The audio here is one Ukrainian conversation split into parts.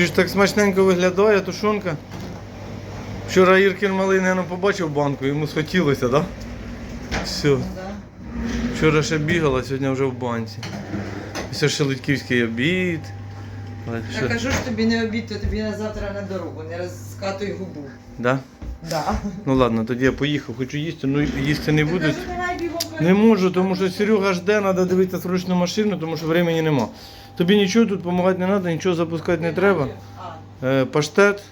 Чи ж так смачненько виглядає тушонка? Вчора Іркін малий, наверное, побачив банку, йому схотілося, так? Да? Все. Вчора ще бігала, сьогодні вже в банці. Все ще литьківський обід. Я що- кажу, що тобі не обід, то тобі на завтра на дорогу, не розкатуй губу. Да? Да. Ну ладно, тоді я поїхав, хочу їсти, ну їсти не бігом. Не можу, тому що Серега жде, треба дивитися срочну машину, тому що времени нема. Тобі нічого тут допомагати не треба, нічого запускати не треба. А, Е, паштет,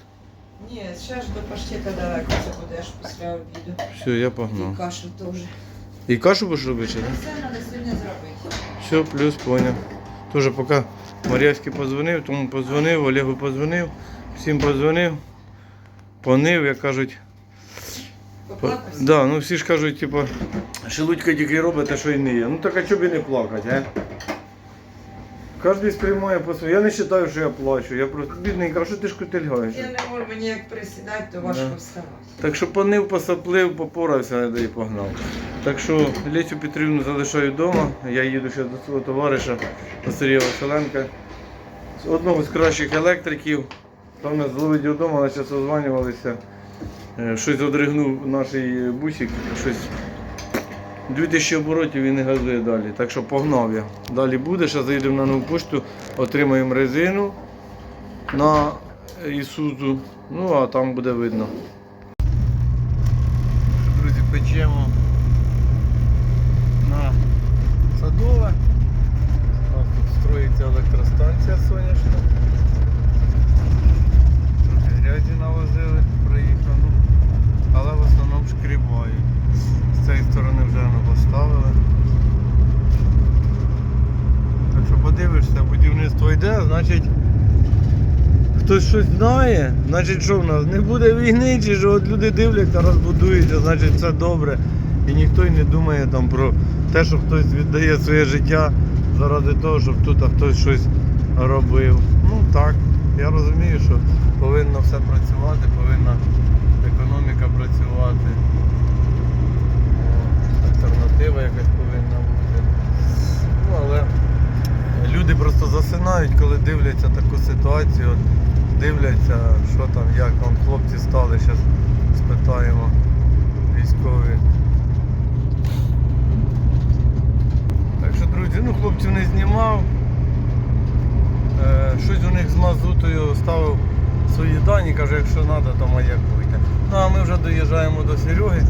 ні, ще ж до паштета далеко, це буде аж після обіду. все, я І погнав. кашу теж. І кашу будеш робити? Це ні? треба сьогодні зробити. Все, плюс, поняв. Тоже поки Мар'явський позвонив, тому позвонив, Олегу позвонив, всім позвонив, понив, як кажуть. По- Поплакався? Да, ну всі ж кажуть, типу, шелудька тільки робить, те, що й не є. Ну так а чого б і не плакати, а? Кожен сприймає по своєму. Я не вважаю, що я плачу. Я просто бідненька, а що ти ж кутильгаєш? Я не можу мені як присідати, то важко Да. вставати. Так що понив, посаплив, попорався да і погнав. Так що Лесю Петрівну залишаю вдома. Я їду ще до свого товариша Василія Василенка. З Одного з кращих електриків. Там нас зловить вдома, але зараз озванювалися. Е, Щось одригнув наш бусик, щось 2000 оборотів і не газує далі. Так що погнав я. Далі буде, ще заїдемо на нову пошту, отримаємо резину на Ісузу. Ну а там буде видно. Друзі, печемо на садове. У нас тут строїться електростанція сонячна. Трохи грязі навозили, приїхав. Ну, але в основному шкрібають. Цієї сторони вже ми поставили. Так що подивишся, будівництво йде, значить хтось щось знає, значить що в нас не буде війни, чи що от люди дивляться, розбудуються, значить все добре. І ніхто й не думає там про те, що хтось віддає своє життя заради того, щоб тут хтось щось робив. Ну так, я розумію, що повинно все працювати, повинна економіка працювати. Альтернатива якась повинна бути. Ну, але люди просто засинають, коли дивляться таку ситуацію. Дивляться, що там, як там хлопці стали, зараз спитаємо військові. Так що, друзі, ну хлопців не знімав. Е, щось у них з мазутою ставив свої дані, каже, якщо треба, то маякуйте. Ну а ми вже доїжджаємо до Сереги.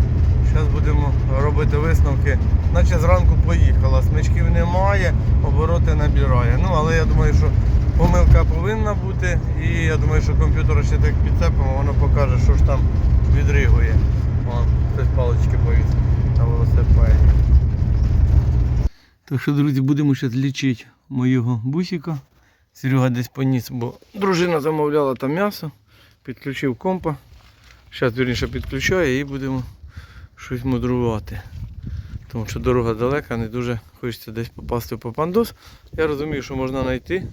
Зараз будемо робити висновки. Наче зранку поїхала, смичків немає, обороти набирає. Ну, але я думаю, що помилка повинна бути. І я думаю, що комп'ютер ще так підцепимо, воно покаже, що ж там відригує. Вон, хтось палички повіс на велосипеді. Так що, друзі, будемо зараз лічити моєго бусика. Серега десь поніс, бо дружина замовляла там м'ясо, підключив компа. Зараз вірніше підключаю і будемо щось мудрувати. Тому що дорога далека, не дуже хочеться десь попасти в Папандос. Я розумію, що можна знайти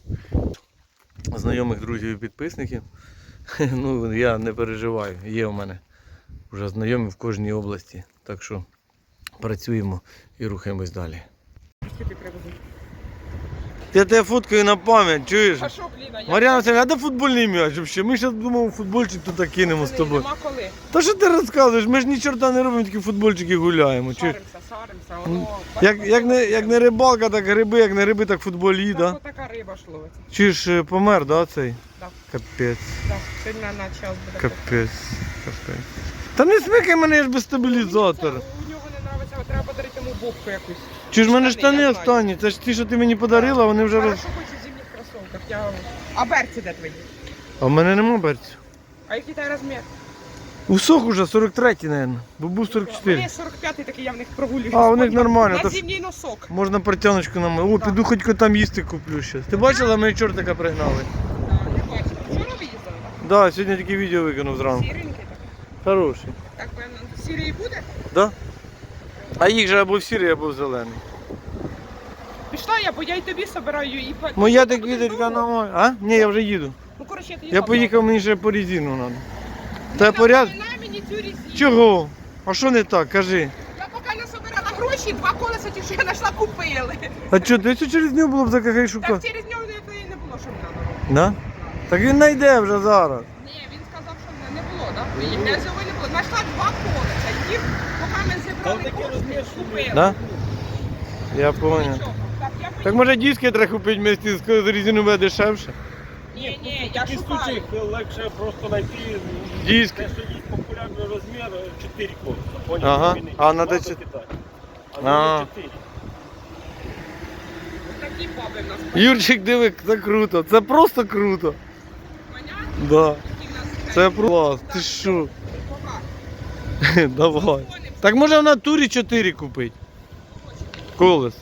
знайомих друзів і підписників. Ну, я не переживаю, є у мене вже знайомі в кожній області. Так що працюємо і рухаємось далі. Я тебе фоткаю на пам'ять, чуєш? А що, Бліна, я Мар'яна Васильівна, а де футбольний м'яч взагалі? Ми зараз думаємо футбольчик тут кинемо з тобою. Нема коли. Та що ти розказуєш? Ми ж ні чорта не робимо, тільки футбольчики гуляємо. Саримося, саримося. Воно, Як, як, не, як не рибалка, так гриби, як не риби, так футболі, так, да? така риба ж ловиться. Чи ж е, помер, да, цей? Да. Капець, Да. Сьогодні на час буде. капець, капець. Та не смикай мене, я ж без стабілізатора. У нього не нравиться, треба бубку якусь. Чи ж в мене Штани, штани я знаю. останні? Це ж ті, що ти мені подарила, вони вже роз... Хорошо хоч у зимніх кросовках. Я... А берці де твої? А в мене нема берців. А який той розмір? Усох уже 43-й, мабуть, бо був 44. Мені 45-й такий, я в них прогулююсь. А, у них нормально, На ж- зимній носок. Можна протяночку нам. О, піду хоч там їсти куплю ще. Ти бачила, ми чортика пригнали? Я. Вчора так? Так, да, сьогодні таке відео викинув зранку. Сіренький такий. Хороший. Так, певно, сірий буде? Да? А їх же або в сірий, або в зелений. Пішла я, бо я й тобі собираю і по- Моя так Будеш відочка довго? нормально. А? Ні, я вже їду. Ну, коротше, я Я поїхав, мені ще по резину треба. Та Не поряд. напоминай мені цю резину. Чого? А що не так? Кажи. Я поки не собирала гроші, два колеса ті, що я знайшла, купили. А що, ти що через нього було б за кахай шукати? Так через нього не, не було, що треба. Да? Так він знайде вже зараз. Ні, він сказав, що не, не було, так? Да? Я цього не було. Знайшла два колеса. Їх, поки ми зібрали кошти, купили. Да? Я понял. Так, може диски треба купити вместе з резинове дешевше? Ні, ні, я Такі шукаю. случаях легше просто знайти Диски. те, що є популярний розмір 4 колеса. Понял? Ага. Змінити. А надо чи- кидати. А. А надо 4. Такі баби в нас. Юрчик, диви, це круто. Це просто круто. Понятно? Да. Які в нас Це клас. Ти що? Давай. Так може в натурі 4 купити. Колес.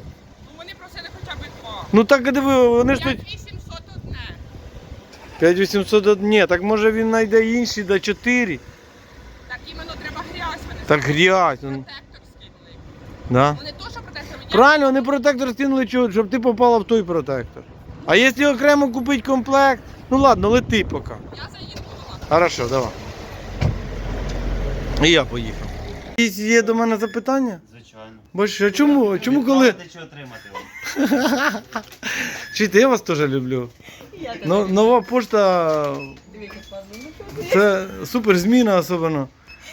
Ну вони просили хоча б два. Ну так диви, вони ж тут 5800 одне. 5800 ні, так може він знайде інші до 4. Так іменно треба грязь. Вони Так грязь. ну, Протектор скинули. Да. Вони теж протектор мені. Правильно, вони протектор скинули, чого, щоб ти попала в той протектор. А якщо окремо купити комплект, ну ладно, лети поки. Я заїду. Хорошо, давай. І я поїхав. Якісь Є до мене запитання? Звичайно. Бо що, чому? Чому коли. Відправити чи отримати вам? Чуєте, я вас теж люблю. Но, нова пошта це супер зміна особливо.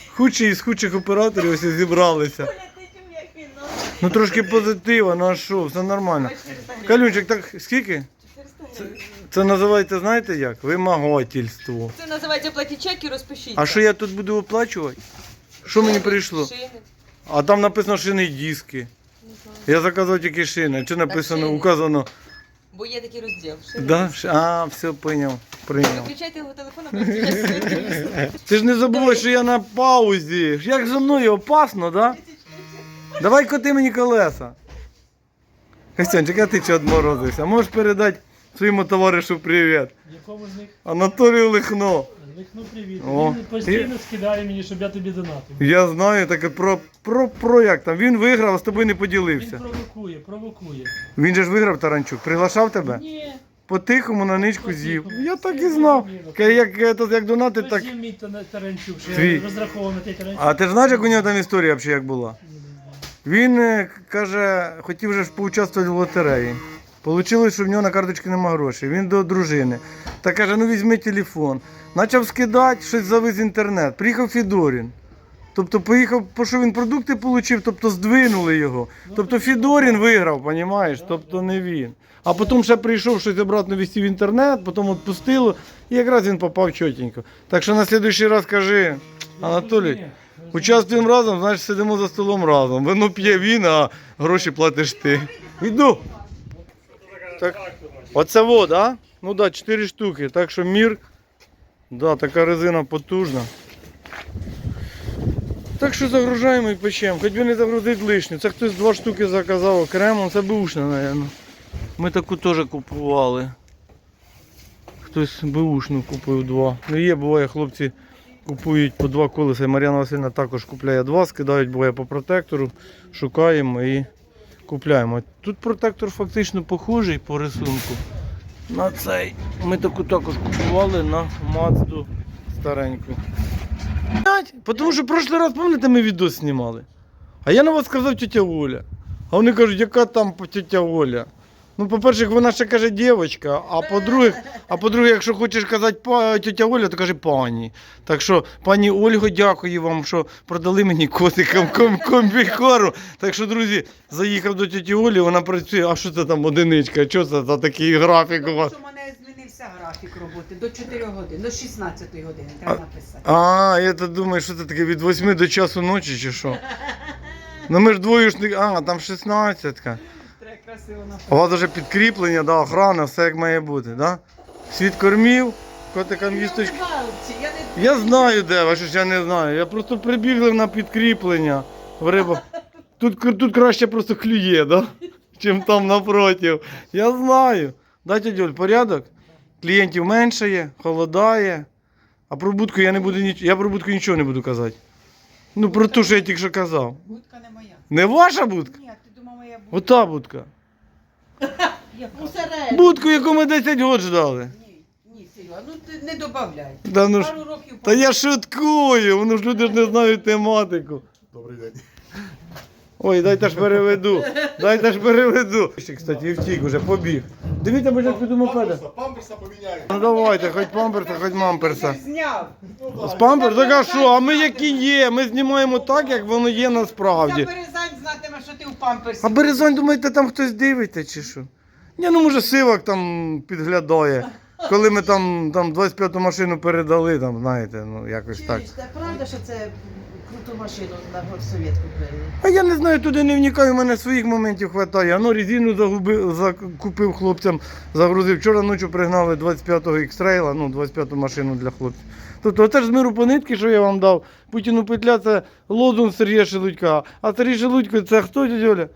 Худші із худших операторів ось і зібралися. Ну трошки позитива, ну а що, все нормально. Калюнчик, так скільки? Це, це називається, знаєте як? Вимагательство. Це називається платіть чек і розпишіть. А що я тут буду оплачувати? Що мені прийшло? Шини. А там написано шини і диски. Я заказав тільки шини. Що написано, шини. указано. Бо є такий розділ. Шини. Да? Ш- А, все, прийняв. Прийняв. Виключайте його телефон, а потім я свій Ти ж не забувай, що я на паузі. Як зі мною опасно, да? Давай коти мені колеса. Костянчик, а ти чого відморозився? Можеш передати своєму товаришу привіт. Якому з них Анатолію Лихно. Лихну привіт. О, Він постійно скидає мені, щоб я тобі донатив. Я знаю таке про, про, про як там. Він виграв, а з тобою не Він поділився. провокує, провокує. Він же ж виграв Таранчук. Приглашав тебе? Ні, По-тихому на ничку з'їв. По-тихому. Я так і знав. Ка- Як, як, як донати, так. Мій Тана- Таранчук, що Твій. я розраховував на той Таранчук. А ти ж знаєш, як у нього там історія взагалі як була? Він е, каже, хотів же ж поучаствувати в лотереї. Получилось, що в нього на карточці нема грошей. Він до дружини. Та каже, ну візьми телефон. Почав скидати, щось завез інтернет. Приїхав Фідорін. Тобто поїхав, по що він продукти отримав, тобто здвинули його. Тобто Фідорін виграв, розумієш? Тобто не він. А потім ще прийшов щось обратно вести в інтернет, потім відпустило, і якраз він попав чотенько. Так що на наступний раз кажи, Анатолій, Участвуємо разом, значить сидимо за столом разом. Вино п'є він, а гроші платиш ти. Іду. Так. Оце вода. Ну так, да, 4 штуки. Так що мір. Да, така резина потужна. Так що загружаємо і печемо. Хоч би не загрузити лишнє. Це хтось два штуки заказав окремо, це бушне, мабуть. Ми таку теж купували. Хтось бушну купив два. Ну є, буває, хлопці купують по два колеса. І Мар'яна Васильівна також купляє два, скидають буває по протектору, шукаємо і купляємо. Тут протектор фактично похожий по рисунку. На цей. Ми таку також купували на Мацду стареньку. Тому що прошлий раз, пам'ятаєте, ми відос знімали. А я на вас сказав тетя Оля. А вони кажуть, яка там тетя Оля? Ну, по-перше, вона ще каже дівчинка, а по-друге, а по-друге, якщо хочеш казати па, тетя Оля, то каже пані. Так що, пані Ольго, дякую вам, що продали мені котикам ком комбікору. Так що, друзі, заїхав до тіті Олі, вона працює. А що це там одиничка? Що це за такий графік у вас? Що в мене змінився графік роботи до 4 годин, до 16 години треба написати. А, я то думаю, що це таке від 8 до часу ночі чи що? Ну ми ж двоюшник, а, там 16. У вас вже підкріплення, да, охрана, все як має бути, да? Світ кормів, котикам їсточки. Я знаю, де ви, що ж я не знаю. Я просто прибігли на підкріплення в риба. Тут, тут краще просто клює, да? чим там напротив. Я знаю. Да, тетя Оль, порядок? Клієнтів менше є, холодає. А про будку я не буду ніч... Я про будку нічого не буду казати. Ну, про ту, що я тільки що казав. будка не моя. Не ваша будка? Ні, ти думав, моя будка. Ота будка. Яка? Будку, яку ми 10 років ждали. Ні, ні, Серега, ну ти не додай. Та, ну, ж- Пару років Та я шуткую, воно ж люди ж не знають тематику. Добрий день. Ой, дайте ж переведу. Дайте ж переведу. Ще, кстати, втік уже, побіг. Дивіться, бо як піду мопеда. Памперса поміняю. Ну давайте, хоч памперса, хоч мамперса. Зняв. З памперс, так а що? А ми які є? Ми знімаємо так, як воно є насправді. Березань знатиме, що ти у памперсі. А Березань, думаєте, там хтось дивиться чи що? Ні, ну може сивак там підглядає. Коли ми там, там 25-ту машину передали, там, знаєте, ну якось так. Чуєш, це правда, що це круту машину на горсовет купили? А я не знаю, туди не вникаю, у мене своїх моментів вистачає. Ну, резину загубив, закупив хлопцям, загрузив. Вчора ночі пригнали 25-го X-Trail, ну, 25-ту машину для хлопців. Тобто, оце ж з миру по нитки, що я вам дав. Путіну петля це лозунг Сергія Шелудька. А Сергій Шелудько це хто, дядя Оля?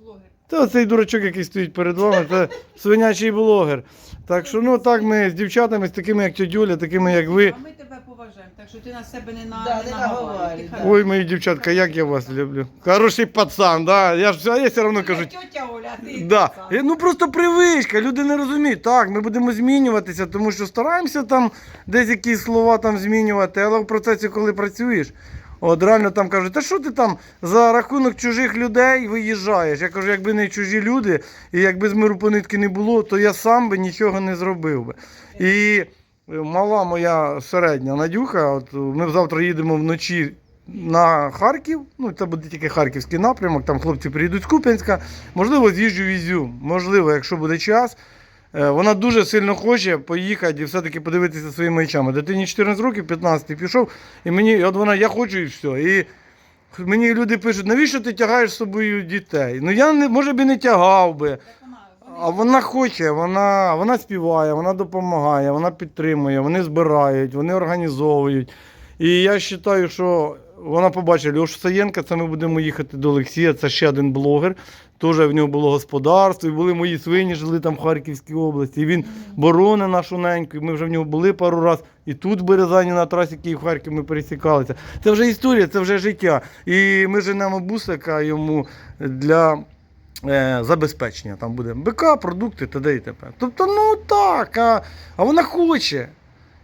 Блогер. Та цей дурачок, який стоїть перед вами, це свинячий блогер. Так що, ну так ми з дівчатами, з такими як тьотя Оля, такими як ви. А ми тебе поважаємо, так що ти на себе не, на, Да, не не наговарюй. наговарюй, Ти да. хороша. Ой, мої дівчатка, як я вас люблю. Хороший пацан, да. Я ж а я все одно кажу. Тетя Оля, а ти Да. пацан. Е, Ну просто привичка, люди не розуміють. Так, ми будемо змінюватися, тому що стараємося там десь якісь слова там змінювати, але в процесі, коли працюєш, от реально там кажуть, та що ти там за рахунок чужих людей виїжджаєш? Я кажу, якби не чужі люди, і якби з миру по нитки не було, то я сам би нічого не зробив би. І мала моя середня Надюха, от ми завтра їдемо вночі на Харків. Ну, це буде тільки харківський напрямок, там хлопці приїдуть з Куп'янська. Можливо, з'їжджу в Ізюм. Можливо, якщо буде час. Е, Вона дуже сильно хоче поїхати і все-таки подивитися своїми очами. Дитині 14 років, 15 пішов, і мені, от вона, я хочу і все. І мені люди пишуть, навіщо ти тягаєш з собою дітей? Ну я не, може б і не тягав би. А вона хоче, вона, вона співає, вона допомагає, вона підтримує, вони збирають, вони організовують. І я вважаю, що вона побачила Льошу Саєнка, це ми будемо їхати до Олексія, це ще один блогер. Теж в нього було господарство, і були мої свині, жили там в Харківській області. І він боронить нашу неньку, і ми вже в нього були пару разів. І тут в Березані на трасі Київ-Харків ми пересікалися. Це вже історія, це вже життя. І ми женемо бусика йому для е, забезпечення. Там буде БК, продукти т.д. і т.п. Тобто, ну так, а, а вона хоче.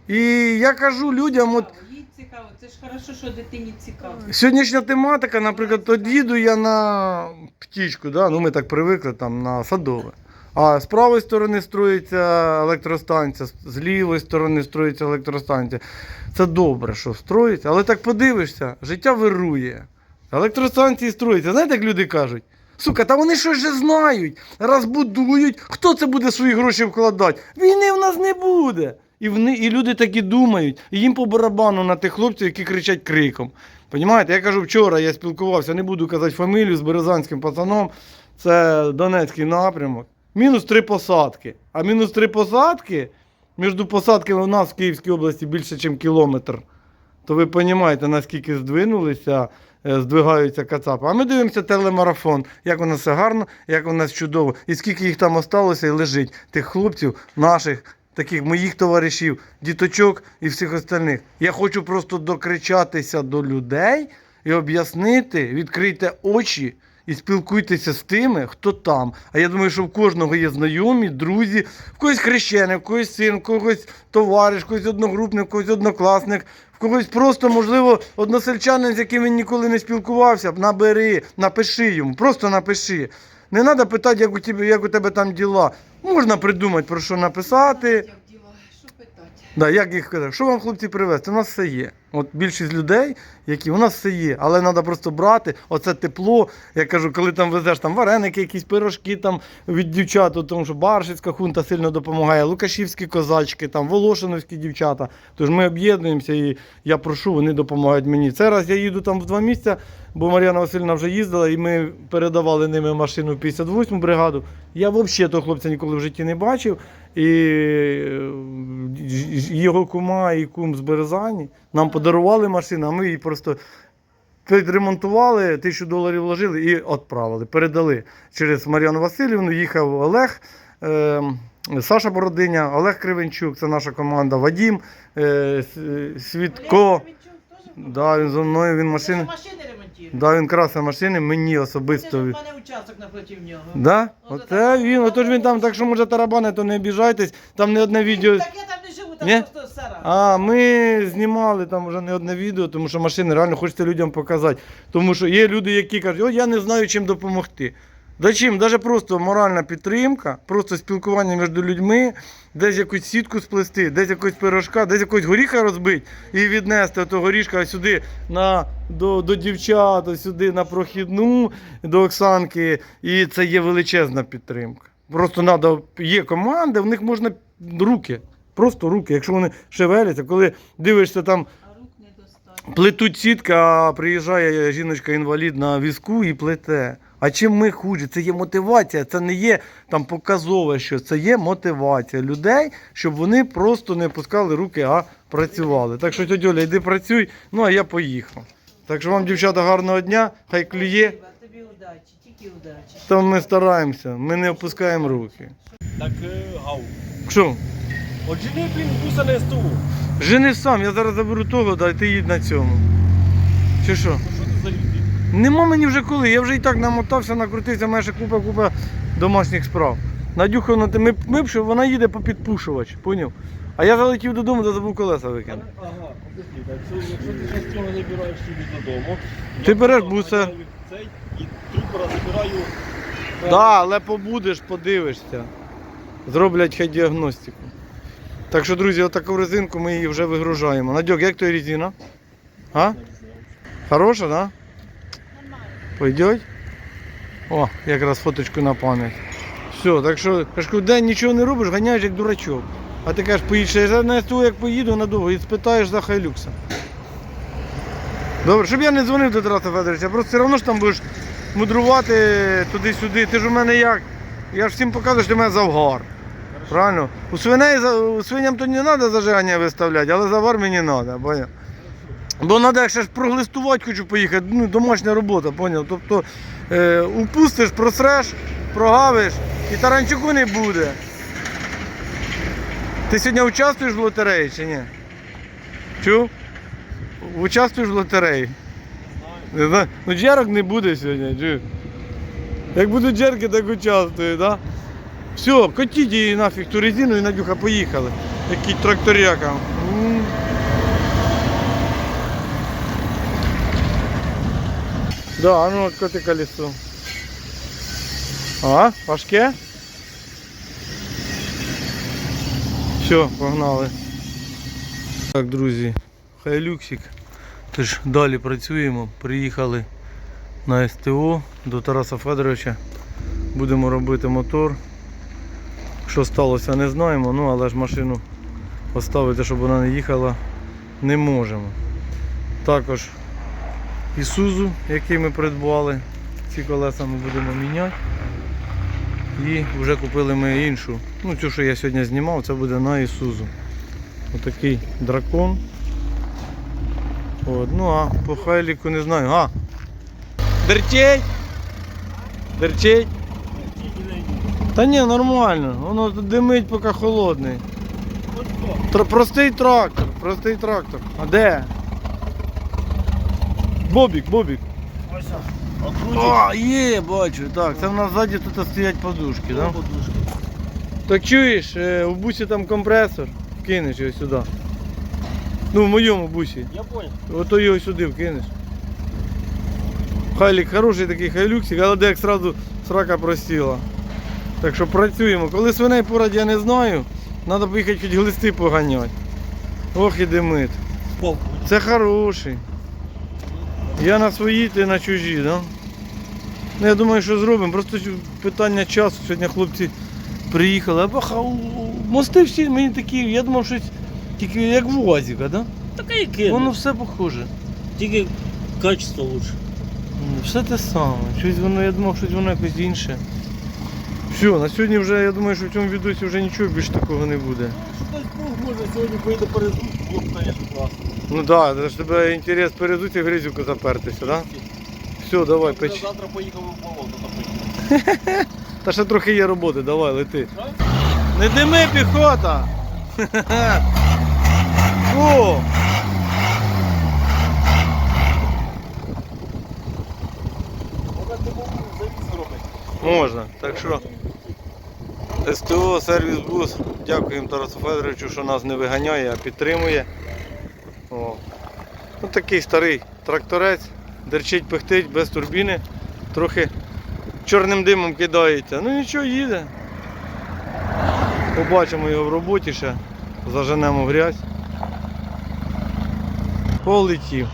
І я кажу людям, от Їй цікаво, це ж хорошо, що дитині цікаво. сьогоднішня тематика, наприклад, от їду я на птічку, да? ну ми так привикли там на садове. А з правої сторони строїться електростанція, з лівої сторони строїться електростанція. Це добре, що строїться, але так подивишся, життя вирує. Електростанції строїться. Знаєте, як люди кажуть? Сука, та вони щось же знають. Раз будують, хто це буде свої гроші вкладати? Війни в нас не буде. І, вони, і люди так і думають. І їм по барабану на тих хлопців, які кричать криком. Понімаєте? Я кажу, вчора я спілкувався, не буду казати фамілію з березанським пацаном. Це Донецький напрямок. Мінус три посадки. А мінус три посадки, між посадками у нас в Київській області більше, ніж кілометр. То ви розумієте, наскільки здвинулися, здвигаються кацапи. А ми дивимося телемарафон, як у нас все гарно, як у нас чудово, і скільки їх там осталося і лежить, тих хлопців, наших, таких моїх товаришів, діточок і всіх остальних. Я хочу просто докричатися до людей і об'яснити, відкрийте очі. І спілкуйтеся з тими, хто там. А я думаю, що в кожного є знайомі, друзі, в когось хрещений, в когось син, в когось товариш, в когось одногрупник, в когось однокласник, в когось просто, можливо, односельчанин, з яким він ніколи не спілкувався. Набери, напиши йому, просто напиши. Не треба питати, як у тебе, як у тебе там діла. Можна придумати, про що написати. Як діла? Що питати? Да, як їх казати? Що вам, хлопці, привезти? У нас все є. От більшість людей, які у нас все є, але треба просто брати оце тепло. Я кажу, коли там везеш там вареники, якісь пирожки там від дівчат, тому що Баршицька хунта сильно допомагає, Лукашівські козачки, там Волошиновські дівчата. Тож ми об'єднуємося і я прошу, вони допомагають мені. Це раз я їду там в два місця, бо Мар'яна Васильівна вже їздила, і ми передавали ними машину в 58-му бригаду. Я взагалі того хлопця ніколи в житті не бачив. І е, його кума і кум з Березані нам подарували машину, а ми її просто підремонтували, тисячу доларів вложили і відправили. Передали через Мар'яну Васильівну. Їхав Олег, е, Саша Бородиня, Олег Кривенчук, це наша команда, Вадім, е, Свідко. Да, він зі мною, він машини. Ремонтує. Да, він красив машини, мені Це ж особисто. у мене участок напротив нього. Да? Ну, Оце це- він, отож він там, так що може тарабани, то не обіжайтесь, там не одне відео. Так я там не живу, там Ні? просто сара. А, ми знімали там вже не одне відео, тому що машини реально хочеться людям показати. Тому що є люди, які кажуть, о, я не знаю, чим допомогти. Да чим? Навіть просто моральна підтримка, просто спілкування між людьми, десь якусь сітку сплести, десь якусь пирожка, десь якогось горіха розбити і віднести того горішка сюди на, до, до дівчат, сюди на прохідну, до Оксанки. І це є величезна підтримка. Просто треба, є команда, в них можна руки. Просто руки, якщо вони шевеляться, коли дивишся там. Плетуть сітки, а приїжджає жіночка-інвалід на візку і плете. А чим ми хуже? Це є мотивація, це не є там показове, що це є мотивація людей, щоб вони просто не пускали руки, а працювали. Так що, тьоть Оля, йди працюй, ну а я поїхав. Так що вам, дівчата, гарного дня, хай клює, Тобі удачі, тільки удачі. там ми стараємося, ми не опускаємо руки. Так е, гав. Що? От жени, блін, буса не СТУ. Жени сам, я зараз заберу того, да, і ти їдь на цьому. Чи що? Ну що ти за люди? Нема мені вже коли. Я вже і так намотався, накрутився, мене ще купа купа домашніх справ. Надюха, ну ми, ми б, що вона їде по підпушувач, поняв? А я залетів додому, та забув колеса викинути. Ага, так, це, якщо ти зараз цього не бираєш собі додому, Ти я береш буса. Цей, і трупера забираю. Так, да, але побудеш, подивишся. Зроблять хай діагностику. Так що, друзі, отаку резинку ми її вже вигружаємо. Надьок, як то резина? А? Хороша, да? Пойдет? О, якраз фоточку на пам'ять. Все, так що, я кажу, день нічого не робиш, ганяєш як дурачок. А ти кажеш, поїдеш, я на СТО як поїду надовго і спитаєш за Хайлюкса. Добре, щоб я не дзвонив до Тараса Федоровича, просто все одно ж там будеш мудрувати туди-сюди. Ти ж у мене як? Я ж всім показую, що ти мене завгар. Правильно? У свиней у свиням то не треба зажигання виставляти, але завар мені треба? Бо треба, якщо ж проглистувати хочу поїхати, ну, домашня робота, поняв? Тобто е, упустиш, просреш, прогавиш і таранчуку не буде. Ти сьогодні участвуєш в лотереї чи ні? Чув? Участвуєш в лотереї? Не знаю. Ну джерок не буде сьогодні, чуєш? Як будуть джерки, так участвую? Да? Все, котіть її нафіг ту резину і Надюха, поїхали. Який тракторяка. Да, ну откоти колесо. А, важке? Все, погнали. Так, друзі, хайлюксик. Тож далі працюємо. Приїхали на СТО до Тараса Федоровича. Будемо робити мотор. Що сталося, не знаємо, ну але ж машину поставити, щоб вона не їхала, не можемо. Також Ісузу, який ми придбали, ці колеса ми будемо міняти. І вже купили ми іншу. Ну, цю, що я сьогодні знімав, це буде на Ісузу. Отакий дракон. От, ну а по хайліку не знаю. А! Дерчить! Дерчить! Та ні, нормально. Воно димить поки холодний. Тр- простий трактор, простий трактор. А де? Бобік, Бобік. О, є, бачу. Так, це в нас ззаді тут стоять подушки, так? Да? Так чуєш, е, у бусі там компресор, кинеш його сюди. Ну, в моєму бусі. Я понял. Ото його сюди вкинеш. Хайлік хороший такий хайлюксик, але де як сразу срака просіла. Так що працюємо. Коли свиней порад я не знаю, треба поїхати хоч глисти поганяти. Ох і димит. Пол. Це хороший. Я на свої, ти на чужі, да? Ну, я думаю, що зробимо. Просто питання часу. Сьогодні хлопці приїхали. А баха, мости всі мені такі, я думав, щось тільки як в УАЗіка, да? Таке яке. Воно все похоже. Тільки качество лучше. Ну, Все те саме. Щось воно, я думав, щось воно якось інше. Все, на сьогодні вже, я думаю, що в цьому відосі вже нічого більше такого не буде. Може сьогодні поїде перезут, було б, звісно, класно. Ну так, да, ж тебе інтерес перезути в гризюку запертися, так? Да? Все, давай, Я печ. завтра поїхав в болото топити. Та ще трохи є роботи, давай, лети. Не дими, піхота! О! Можна, так що. СТО, сервіс бус. Дякуємо Тарасу Федоровичу, що нас не виганяє, а підтримує. О. Ну, такий старий тракторець, дерчить, пихтить, без турбіни, трохи чорним димом кидається. Ну нічого, їде. Побачимо його в роботі ще, заженемо грязь. Полетів.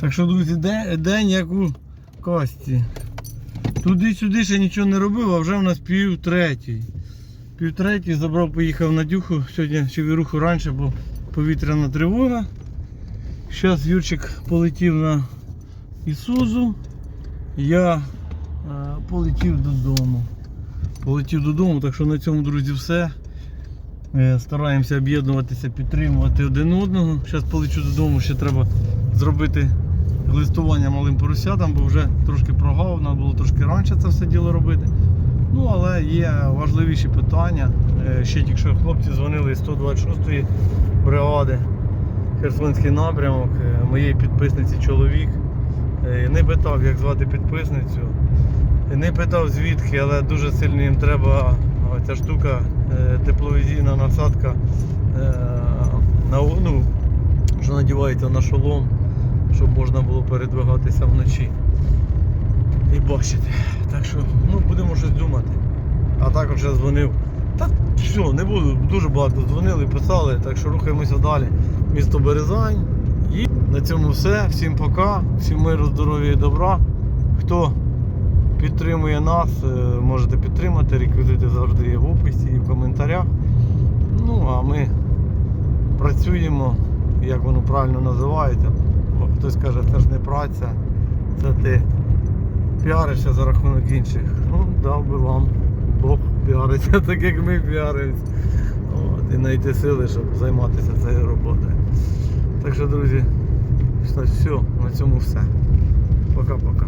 Так що, друзі, де- день як у касті. Туди-сюди ще нічого не робив, а вже в нас пів третій. Пів забрав, поїхав на дюху. Сьогодні чевіруху раніше, бо повітряна тривога. Зараз Юрчик полетів на Ісузу. Я е, полетів додому. Полетів додому, так що на цьому, друзі, все. Е, Стараємося об'єднуватися, підтримувати один одного. Зараз полечу додому, ще треба зробити листування малим поросятам, бо вже трошки прогав, треба було трошки раніше це все діло робити. Ну, але є важливіші питання. Е, Ще тільки що хлопці дзвонили з 126-ї бригади, Херсонський напрямок, е, моєї підписниці чоловік. Е, Не питав, як звати підписницю. Не питав звідки, але дуже сильно їм треба ця штука, тепловізійна насадка, на, ну, що надівається на шолом, щоб можна було передвигатися вночі і бачити. Так що ну, будемо щось думати. А також я дзвонив. Та що, не буду, дуже багато дзвонили, писали, так що рухаємося далі. Місто Березань. І на цьому все. Всім пока, всім миру, здоров'я і добра. Хто підтримує нас, е, можете підтримати, реквізити завжди є в описі і в коментарях. Ну, а ми працюємо, як воно правильно називається. Хтось каже, це ж не праця, це ти піаришся за рахунок інших. Ну, дав би вам Бог піариться, так як ми піаримось. І знайти сили, щоб займатися цією роботою. Так що, друзі, все, на цьому все. Пока-пока.